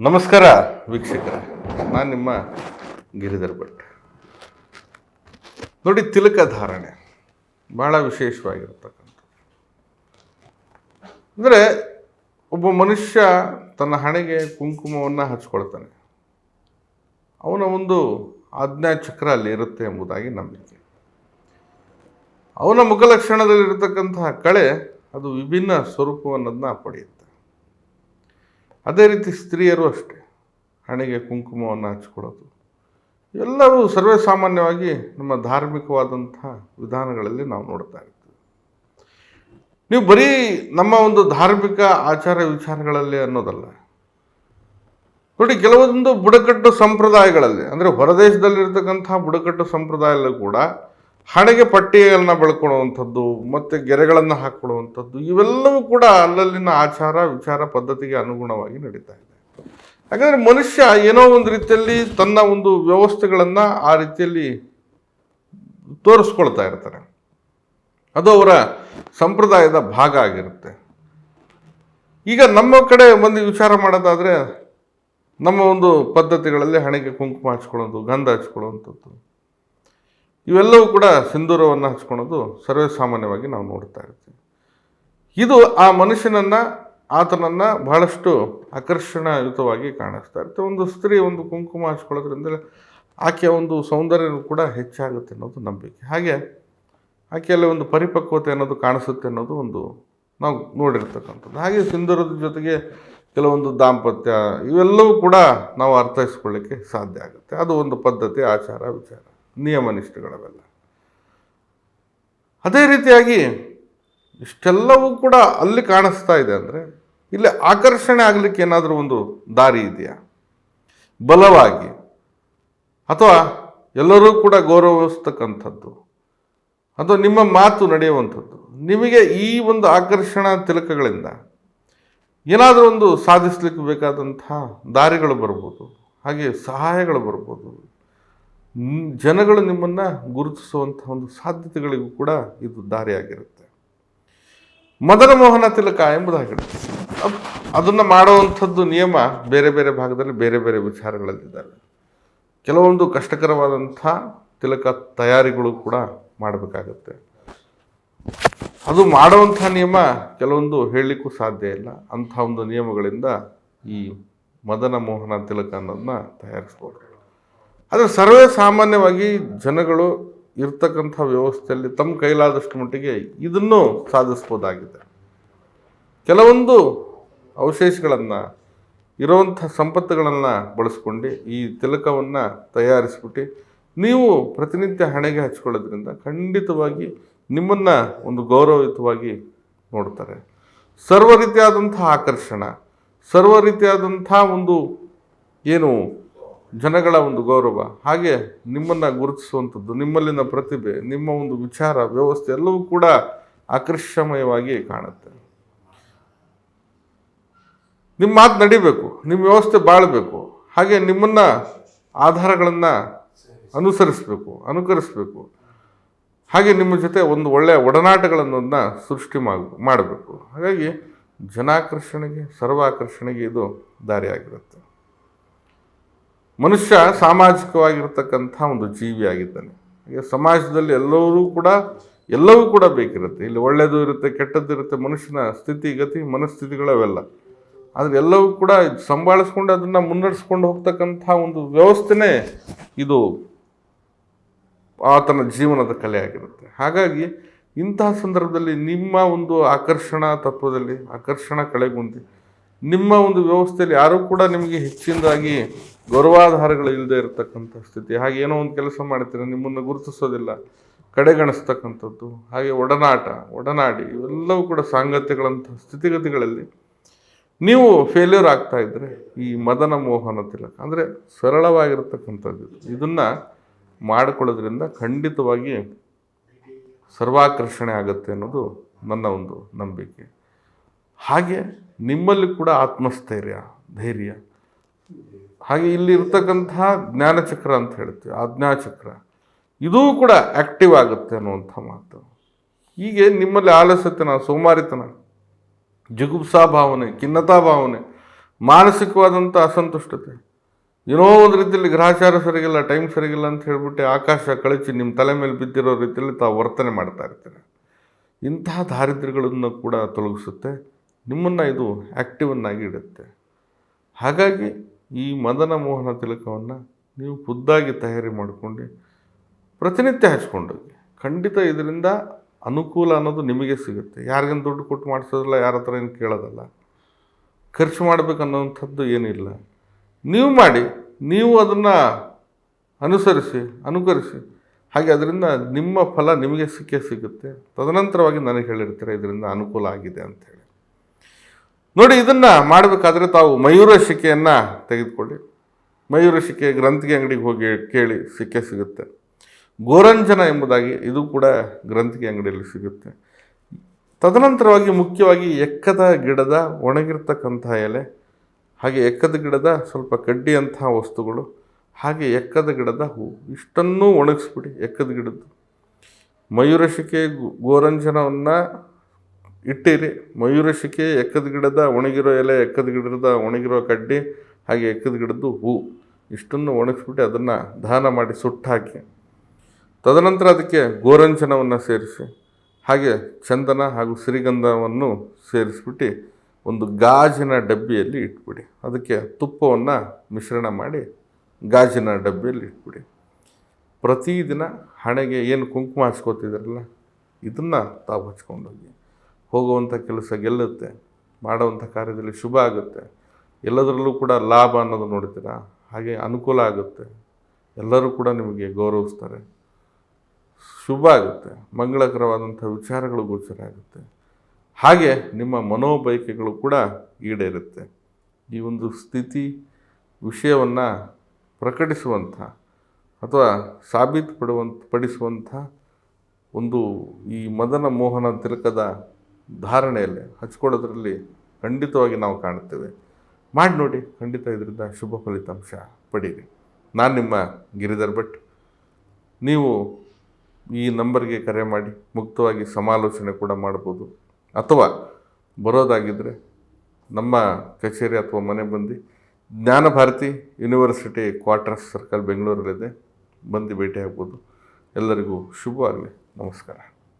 ನಮಸ್ಕಾರ ವೀಕ್ಷಕರ. ನಾನು ನಿಮ್ಮ ಗಿರಿಧರ್ ಭಟ್. ನೋಡಿ, ತಿಲಕ ಧಾರಣೆ ಬಹಳ ವಿಶೇಷವಾಗಿರ್ತಕ್ಕಂಥ ಅಂದರೆ, ಒಬ್ಬ ಮನುಷ್ಯ ತನ್ನ ಹಣೆಗೆ ಕುಂಕುಮವನ್ನು ಹಚ್ಕೊಳ್ತಾನೆ. ಅವನ ಒಂದು ಆಜ್ಞಾ ಚಕ್ರ ಅಲ್ಲಿ ಇರುತ್ತೆ ಎಂಬುದಾಗಿ ನಂಬಿಕೆ. ಅವನ ಮುಖಲಕ್ಷಣದಲ್ಲಿರತಕ್ಕಂತಹ ಕಳೆ ಅದು ವಿಭಿನ್ನ ಸ್ವರೂಪವನ್ನದನ್ನ ಪಡೆಯುತ್ತೆ. ಅದೇ ರೀತಿ ಸ್ತ್ರೀಯರು ಅಷ್ಟೇ. ಹಣೆಗೆ ಕುಂಕುಮವನ್ನು ಹಚ್ಕೊಳ್ಳೋದು ಎಲ್ಲರೂ ಸರ್ವೇ ಸಾಮಾನ್ಯವಾಗಿ ನಮ್ಮ ಧಾರ್ಮಿಕವಾದಂಥ ವಿಧಾನಗಳಲ್ಲಿ ನಾವು ನೋಡ್ತಾ ಇರ್ತೀವಿ. ನೀವು ಬರೀ ನಮ್ಮ ಒಂದು ಧಾರ್ಮಿಕ ಆಚಾರ ವಿಚಾರಗಳಲ್ಲಿ ಅನ್ನೋದಲ್ಲ. ನೋಡಿ, ಕೆಲವೊಂದು ಬುಡಕಟ್ಟು ಸಂಪ್ರದಾಯಗಳಲ್ಲಿ, ಅಂದರೆ ಹೊರದೇಶದಲ್ಲಿರ್ತಕ್ಕಂಥ ಬುಡಕಟ್ಟು ಸಂಪ್ರದಾಯಲ್ಲೂ ಕೂಡ ಹಣೆಗೆ ಪಟ್ಟಿಗಳನ್ನು ಬೆಳ್ಕೊಳ್ಳುವಂಥದ್ದು, ಮತ್ತು ಗೆರೆಗಳನ್ನು ಹಾಕ್ಕೊಳ್ಳುವಂಥದ್ದು, ಇವೆಲ್ಲವೂ ಕೂಡ ಅಲ್ಲಲ್ಲಿನ ಆಚಾರ, ವಿಚಾರ ಪದ್ಧತಿಗೆ ಅನುಗುಣವಾಗಿ ನಡೀತಾ ಇದೆ. ಯಾಕಂದರೆ ಮನುಷ್ಯ ಏನೋ ಒಂದು ರೀತಿಯಲ್ಲಿ ತನ್ನ ಒಂದು ವ್ಯವಸ್ಥೆಗಳನ್ನು ಆ ರೀತಿಯಲ್ಲಿ ತೋರಿಸ್ಕೊಳ್ತಾ ಇರ್ತಾರೆ ಅದು ಅವರ ಸಂಪ್ರದಾಯದ ಭಾಗ ಆಗಿರುತ್ತೆ. ಈಗ ನಮ್ಮ ಕಡೆ ಒಂದು ವಿಚಾರ ಮಾಡೋದಾದರೆ, ನಮ್ಮ ಒಂದು ಪದ್ಧತಿಗಳಲ್ಲಿ ಹಣೆಗೆ ಕುಂಕುಮ ಹಚ್ಕೊಳ್ಳೋದು, ಗಂಧ ಹಚ್ಕೊಳ್ಳುವಂಥದ್ದು. ಇವೆಲ್ಲವೂ ಕೂಡ ಸಿಂಧೂರವನ್ನು ಹಚ್ಕೊಳ್ಳೋದು ಸರ್ವೇ ಸಾಮಾನ್ಯವಾಗಿ ನಾವು ನೋಡ್ತಾ ಇರ್ತೀವಿ. ಇದು ಆ ಮನುಷ್ಯನನ್ನು, ಆತನನ್ನು ಬಹಳಷ್ಟು ಆಕರ್ಷಣಯುತವಾಗಿ ಕಾಣಿಸ್ತಾ ಇರುತ್ತೆ. ಒಂದು ಸ್ತ್ರೀ ಒಂದು ಕುಂಕುಮ ಹಚ್ಕೊಳ್ಳೋದ್ರಿಂದ ಆಕೆಯ ಒಂದು ಸೌಂದರ್ಯನೂ ಕೂಡ ಹೆಚ್ಚಾಗುತ್ತೆ ಅನ್ನೋದು ನಂಬಿಕೆ. ಹಾಗೆ ಆಕೆಯಲ್ಲಿ ಒಂದು ಪರಿಪಕ್ವತೆ ಅನ್ನೋದು ಕಾಣಿಸುತ್ತೆ ಅನ್ನೋದು ಒಂದು ನಾವು ನೋಡಿರ್ತಕ್ಕಂಥದ್ದು. ಹಾಗೆ ಸಿಂಧೂರದ ಜೊತೆಗೆ ಕೆಲವೊಂದು ದಾಂಪತ್ಯ ಇವೆಲ್ಲವೂ ಕೂಡ ನಾವು ಅರ್ಥೈಸ್ಕೊಳ್ಳಿಕ್ಕೆ ಸಾಧ್ಯ ಆಗುತ್ತೆ. ಅದು ಒಂದು ಪದ್ಧತಿ, ಆಚಾರ, ವಿಚಾರ. ನಿಯಮ ನಿಷ್ಠೆಗಳವೆಲ್ಲ ಅದೇ ರೀತಿಯಾಗಿ ಇಷ್ಟೆಲ್ಲವೂ ಕೂಡ ಅಲ್ಲಿ ಕಾಣಿಸ್ತಾ ಇದೆ ಅಂದರೆ ಇಲ್ಲಿ ಆಕರ್ಷಣೆ ಆಗಲಿಕ್ಕೆ ಏನಾದರೂ ಒಂದು ದಾರಿ ಇದೆಯಾ? ಬಲವಾಗಿ. ಅಥವಾ ಎಲ್ಲರೂ ಕೂಡ ಗೌರವಿಸ್ತಕ್ಕಂಥದ್ದು. ಅಥವಾ ನಿಮ್ಮ ಮಾತು ನಡೆಯುವಂಥದ್ದು. ನಿಮಗೆ ಈ ಒಂದು ಆಕರ್ಷಣಾ ತಿಲಕಗಳಿಂದ ಏನಾದರೂ ಒಂದು ಸಾಧಿಸಲಿಕ್ಕೆ ಬೇಕಾದಂತಹ ದಾರಿಗಳು ಬರ್ಬೋದು ಹಾಗೆ ಸಹಾಯಗಳು ಬರ್ಬೋದು. ಜನಗಳು ನಿಮ್ಮನ್ನು ಗುರುತಿಸುವಂಥ ಒಂದು ಸಾಧ್ಯತೆಗಳಿಗೂ ಕೂಡ ಇದು ದಾರಿಯಾಗಿರುತ್ತೆ. ಮದನ ಮೋಹನ ತಿಲಕ ಎಂಬುದಾಗಿರುತ್ತೆ ಅದ್- ಅದನ್ನು ಮಾಡುವಂಥದ್ದು ನಿಯಮ ಬೇರೆ ಬೇರೆ ಭಾಗದಲ್ಲಿ ಬೇರೆ ಬೇರೆ ವಿಚಾರಗಳಲ್ಲಿದ್ದಾವೆ. ಕೆಲವೊಂದು ಕಷ್ಟಕರವಾದಂಥ ತಿಲಕ ತಯಾರಿಗಳು ಕೂಡ ಮಾಡಬೇಕಾಗತ್ತೆ. ಅದು ಮಾಡುವಂಥ ನಿಯಮ ಕೆಲವೊಂದು ಹೇಳಲಿಕ್ಕೂ ಸಾಧ್ಯ ಇಲ್ಲ. ಅಂಥ ಒಂದು ನಿಯಮಗಳಿಂದ ಈ ಮದನ ಮೋಹನ ತಿಲಕ ಅನ್ನೋದನ್ನ ತಯಾರಿಸ್ಬೋದು. ಆದರೆ ಸರ್ವೇ ಸಾಮಾನ್ಯವಾಗಿ ಜನಗಳು ಇರ್ತಕ್ಕಂಥ ವ್ಯವಸ್ಥೆಯಲ್ಲಿ ತಮ್ಮ ಕೈಲಾದಷ್ಟು ಮಟ್ಟಿಗೆ ಇದನ್ನು ಸಾಧಿಸ್ಬೋದಾಗಿದೆ. ಕೆಲವೊಂದು ಅವಶೇಷಗಳನ್ನು, ಇರುವಂಥ ಸಂಪತ್ತುಗಳನ್ನು ಬಳಸ್ಕೊಂಡು ಈ ತಿಲಕವನ್ನು ತಯಾರಿಸ್ಬಿಟ್ಟು ನೀವು ಪ್ರತಿನಿತ್ಯ ಹಣೆಗೆ ಹಚ್ಕೊಳ್ಳೋದ್ರಿಂದ ಖಂಡಿತವಾಗಿ ನಿಮ್ಮನ್ನು ಒಂದು ಗೌರವಯುತವಾಗಿ ನೋಡ್ತಾರೆ. ಸರ್ವ ರೀತಿಯಾದಂಥ ಆಕರ್ಷಣ, ಸರ್ವ ರೀತಿಯಾದಂಥ ಒಂದು ಏನು ಜನಗಳ ಒಂದು ಗೌರವ, ಹಾಗೆ ನಿಮ್ಮನ್ನು ಗುರುತಿಸುವಂಥದ್ದು, ನಿಮ್ಮಲ್ಲಿನ ಪ್ರತಿಭೆ, ನಿಮ್ಮ ಒಂದು ವಿಚಾರ, ವ್ಯವಸ್ಥೆ ಎಲ್ಲವೂ ಕೂಡ ಆಕರ್ಷಮಯವಾಗಿ ಕಾಣುತ್ತೆ. ನಿಮ್ಮ ಮಾತು ನಡಿಬೇಕು, ನಿಮ್ಮ ವ್ಯವಸ್ಥೆ ಬಾಳಬೇಕು, ಹಾಗೆ ನಿಮ್ಮನ್ನು ಆಧಾರಗಳನ್ನು ಅನುಸರಿಸಬೇಕು, ಅನುಕರಿಸಬೇಕು, ಹಾಗೆ ನಿಮ್ಮ ಜೊತೆ ಒಂದು ಒಳ್ಳೆಯ ಒಡನಾಟಗಳನ್ನು ಸೃಷ್ಟಿ ಮಾಡ, ಮಾಡಬೇಕು. ಹಾಗಾಗಿ ಜನಾಕರ್ಷಣೆಗೆ, ಸರ್ವಾಕರ್ಷಣೆಗೆ ಇದು ದಾರಿಯಾಗಿರುತ್ತೆ. ಮನುಷ್ಯ ಸಾಮಾಜಿಕವಾಗಿರ್ತಕ್ಕಂಥ ಒಂದು ಜೀವಿಯಾಗಿದ್ದಾನೆ ಹಾಗೆ ಸಮಾಜದಲ್ಲಿ ಎಲ್ಲರೂ ಕೂಡ, ಎಲ್ಲವೂ ಕೂಡ ಬೇಕಿರುತ್ತೆ. ಇಲ್ಲಿ ಒಳ್ಳೆಯದು ಇರುತ್ತೆ, ಕೆಟ್ಟದ್ದು ಇರುತ್ತೆ, ಮನುಷ್ಯನ ಸ್ಥಿತಿ, ಗತಿ, ಮನಸ್ಥಿತಿಗಳವೆಲ್ಲ. ಆದರೆ ಎಲ್ಲವೂ ಕೂಡ ಸಂಭಾಳಿಸ್ಕೊಂಡು ಅದನ್ನು ಮುನ್ನಡೆಸ್ಕೊಂಡು ಹೋಗ್ತಕ್ಕಂಥ ಒಂದು ವ್ಯವಸ್ಥೆನೇ ಇದು ಆತನ ಜೀವನದ ಕಲೆ ಆಗಿರುತ್ತೆ. ಹಾಗಾಗಿ ಇಂತಹ ಸಂದರ್ಭದಲ್ಲಿ ನಿಮ್ಮ ಒಂದು ಆಕರ್ಷಣಾ ತತ್ವದಲ್ಲಿ, ಆಕರ್ಷಣಾ ಕಳೆಗುಂದಿ ನಿಮ್ಮ ಒಂದು ವ್ಯವಸ್ಥೆಯಲ್ಲಿ ಯಾರೂ ಕೂಡ ನಿಮಗೆ ಹೆಚ್ಚಿನದಾಗಿ ಗೌರವಾಧಾರಗಳು ಇಲ್ಲದೆ ಇರತಕ್ಕಂಥ ಸ್ಥಿತಿ. ಹಾಗೆ ಏನೋ ಒಂದು ಕೆಲಸ ಮಾಡ್ತೀರ, ನಿಮ್ಮನ್ನು ಗುರುತಿಸೋದಿಲ್ಲ, ಕಡೆಗಣಿಸ್ತಕ್ಕಂಥದ್ದು, ಹಾಗೆ ಒಡನಾಟ, ಒಡನಾಡಿ, ಇವೆಲ್ಲವೂ ಕೂಡ ಸಾಂಗತ್ಯಗಳಂಥ ಸ್ಥಿತಿಗತಿಗಳಲ್ಲಿ ನೀವು ಫೇಲ್ಯೂರ್ ಆಗ್ತಾ ಇದ್ದರೆ ಈ ಮದನ ಮೋಹನ ತಿಲಕ, ಅಂದರೆ ಸರಳವಾಗಿರ್ತಕ್ಕಂಥದ್ದು. ಇದನ್ನು ಇದನ್ನ ಮಾಡಿಕೊಳ್ಳೋದ್ರಿಂದ ಖಂಡಿತವಾಗಿ ಸರ್ವಾಕರ್ಷಣೆ ಆಗುತ್ತೆ ಅನ್ನೋದು ನನ್ನ ಒಂದು ನಂಬಿಕೆ. ಹಾಗೆ ನಿಮ್ಮಲ್ಲಿ ಕೂಡ ಆತ್ಮಸ್ಥೈರ್ಯ, ಧೈರ್ಯ. ಹಾಗೆ ಇಲ್ಲಿ ಇರ್ತಕ್ಕಂತಹ ಜ್ಞಾನಚಕ್ರ ಅಂತ ಹೇಳ್ತೀವಿ, ಆಜ್ಞಾಚಕ್ರ. ಇದೂ ಕೂಡ ಆ್ಯಕ್ಟಿವ್ ಆಗುತ್ತೆ ಅನ್ನುವಂಥ ಮಾತು. ಹೀಗೆ ನಿಮ್ಮಲ್ಲಿ ಆಲಸ್ಯತನ ಸೋಮಾರಿತನ, ಜಿಗುಪ್ಸಾ ಭಾವನೆ, ಖಿನ್ನತಾ ಭಾವನೆ, ಮಾನಸಿಕವಾದಂಥ ಅಸಂತುಷ್ಟತೆ. ಏನೋ ಒಂದು ರೀತಿಯಲ್ಲಿ ಗ್ರಹಚಾರ ಸರಿಗಿಲ್ಲ ಟೈಮ್ ಸರಿಗಿಲ್ಲ ಅಂತ ಹೇಳ್ಬಿಟ್ಟು ಆಕಾಶ ಕಳಚಿ ನಿಮ್ಮ ತಲೆ ಮೇಲೆ ಬಿದ್ದಿರೋ ರೀತಿಯಲ್ಲಿ ತಾವು ವರ್ತನೆ ಮಾಡ್ತಾ ಇರ್ತೀರ. ಇಂತಹ ದಾರಿದ್ರ್ಯಗಳನ್ನು ಕೂಡ ತೊಲಗಿಸುತ್ತೆ. ನಿಮ್ಮನ್ನು ಇದು ಆ್ಯಕ್ಟಿವನ್ನಾಗಿ ಇಡುತ್ತೆ. ಹಾಗಾಗಿ ಈ ಮದನ ಮೋಹನ ತಿಲಕವನ್ನು ನೀವು ಖುದ್ದಾಗಿ ತಯಾರಿ ಮಾಡಿಕೊಂಡು ಪ್ರತಿನಿತ್ಯ ಹಚ್ಕೊಂಡೋಗಿ. ಖಂಡಿತ ಇದರಿಂದ ಅನುಕೂಲ ಅನ್ನೋದು ನಿಮಗೆ ಸಿಗುತ್ತೆ. ಯಾರಿಗೇನು ದುಡ್ಡು ಕೊಟ್ಟು ಮಾಡಿಸೋದಿಲ್ಲ, ಯಾರ ಹತ್ರ ಏನು ಕೇಳೋದಲ್ಲ. ಖರ್ಚು ಮಾಡಬೇಕು ಅನ್ನೋವಂಥದ್ದು ಏನಿಲ್ಲ ನೀವು ಮಾಡಿ, ನೀವು ಅದನ್ನು ಅನುಸರಿಸಿ, ಅನುಕರಿಸಿ. ಹಾಗೆ ಅದರಿಂದ ನಿಮ್ಮ ಫಲ ನಿಮಗೆ ಸಿಕ್ಕೇ ಸಿಗುತ್ತೆ. ತದನಂತರವಾಗಿ ನನಗೆ ಹೇಳಿರ್ತೀರ, ಇದರಿಂದ ಅನುಕೂಲ ಆಗಿದೆ ಅಂತೇಳಿ ನೋಡಿ, ಇದನ್ನು ಮಾಡಬೇಕಾದ್ರೆ ತಾವು ಮಯೂರ ಶಿಕೆಯನ್ನು ತೆಗೆದುಕೊಳ್ಳಿ. ಮಯೂರ ಶಿಕೆ ಗ್ರಂಥಿಗೆ ಅಂಗಡಿಗೆ ಹೋಗಿ ಕೇಳಿ ಸಿಕ್ಕೆ ಸಿಗುತ್ತೆ. ಗೋರಂಜನ ಎಂಬುದಾಗಿ ಇದು ಕೂಡ ಗ್ರಂಥಿಗೆ ಅಂಗಡಿಯಲ್ಲಿ ಸಿಗುತ್ತೆ. ತದನಂತರವಾಗಿ ಮುಖ್ಯವಾಗಿ ಎಕ್ಕದ ಗಿಡದ ಒಣಗಿರ್ತಕ್ಕಂಥ ಎಲೆ, ಹಾಗೆ ಎಕ್ಕದ ಗಿಡದ ಸ್ವಲ್ಪ ಕಡ್ಡಿಯಂತಹ ವಸ್ತುಗಳು, ಹಾಗೆ ಎಕ್ಕದ ಗಿಡದ ಹೂ ಇಷ್ಟನ್ನೂ ಒಣಗಿಸ್ಬಿಡಿ ಎಕ್ಕದ ಗಿಡದ್ದು. ಮಯೂರಶಿಕೆ ಗೋರಂಜನವನ್ನು ಇಟ್ಟಿರಿ. ಮಯೂರಶಿಕೆ ಎಕ್ಕದ ಗಿಡದ, ಒಣಗಿರೋ ಎಲೆ ಎಕ್ಕದ ಗಿಡದ, ಒಣಗಿರೋ ಕಡ್ಡಿ, ಹಾಗೆ ಎಕ್ಕದ ಗಿಡದ್ದು ಹೂ. ಇಷ್ಟನ್ನು ಒಣಗಿಸ್ಬಿಟ್ಟು ಅದನ್ನು ದಾನ ಮಾಡಿ ಸುಟ್ಟು ಹಾಕಿ ತದನಂತರ ಅದಕ್ಕೆ ಗೋರಂಚನವನ್ನು ಸೇರಿಸಿ, ಹಾಗೆ ಚಂದನ ಹಾಗೂ ಶ್ರೀಗಂಧವನ್ನು ಸೇರಿಸ್ಬಿಟ್ಟು ಒಂದು ಗಾಜಿನ ಡಬ್ಬಿಯಲ್ಲಿ ಇಟ್ಬಿಡಿ. ಅದಕ್ಕೆ ತುಪ್ಪವನ್ನು ಮಿಶ್ರಣ ಮಾಡಿ ಗಾಜಿನ ಡಬ್ಬಿಯಲ್ಲಿ ಇಟ್ಬಿಡಿ. ಪ್ರತಿದಿನ ಹಣೆಗೆ ಏನು ಕುಂಕುಮ ಹಚ್ಕೋತಿದ್ರಲ್ಲ, ಇದನ್ನು ತಾವು ಹಚ್ಕೊಂಡೋಗಿ. ಹೋಗುವಂಥ ಕೆಲಸ ಗೆಲ್ಲುತ್ತೆ, ಮಾಡುವಂಥ ಕಾರ್ಯದಲ್ಲಿ ಶುಭ ಆಗುತ್ತೆ. ಎಲ್ಲದರಲ್ಲೂ ಕೂಡ ಲಾಭ ಅನ್ನೋದು ನೋಡ್ತೀರಾ? ಹಾಗೆ ಅನುಕೂಲ ಆಗುತ್ತೆ. ಎಲ್ಲರೂ ಕೂಡ ನಿಮಗೆ ಗೌರವಿಸ್ತಾರೆ. ಶುಭ ಆಗುತ್ತೆ. ಮಂಗಳಕರವಾದಂಥ ವಿಚಾರಗಳು ಗೋಚರ ಆಗುತ್ತೆ. ಹಾಗೆ ನಿಮ್ಮ ಮನೋಬಯಕೆಗಳು ಕೂಡ ಈಡೇರುತ್ತೆ. ಈ ಒಂದು ಸ್ಥಿತಿ ವಿಷಯವನ್ನು ಪ್ರಕಟಿಸುವಂಥ ಅಥವಾ ಸಾಬೀತುಪಡುವಂಥ, ಪಡಿಸುವಂಥ ಒಂದು ಈ ಮದನ ಮೋಹನ ತಿಲಕದ ಧಾರಣೆಯಲ್ಲಿ ಹಚ್ಕೊಳ್ಳೋದ್ರಲ್ಲಿ ಖಂಡಿತವಾಗಿ ನಾವು ಕಾಣುತ್ತೇವೆ. ಮಾಡಿ ನೋಡಿ, ಖಂಡಿತ ಇದರಿಂದ ಶುಭ ಫಲಿತಾಂಶ ಪಡೀರಿ. ನಾನು ನಿಮ್ಮ ಗಿರಿಧರ್ ಭಟ್. ನೀವು ಈ ನಂಬರ್ಗೆ ಕರೆ ಮಾಡಿ, ಮುಕ್ತವಾಗಿ ಸಮಾಲೋಚನೆ ಕೂಡ ಮಾಡ್ಬೋದು. ಅಥವಾ ಬರೋದಾಗಿದ್ದರೆ ನಮ್ಮ ಕಚೇರಿ ಅಥವಾ ಮನೆ ಬಂದು ಜ್ಞಾನಭಾರತಿ ಯೂನಿವರ್ಸಿಟಿ ಕ್ವಾರ್ಟರ್ಸ್ ಸರ್ಕಲ್ ಬೆಂಗಳೂರಲ್ಲಿದೆ. ಬಂದು ಭೇಟಿ ಆಗ್ಬೋದು. ಎಲ್ಲರಿಗೂ ಶುಭವಾಗಲಿ. ನಮಸ್ಕಾರ.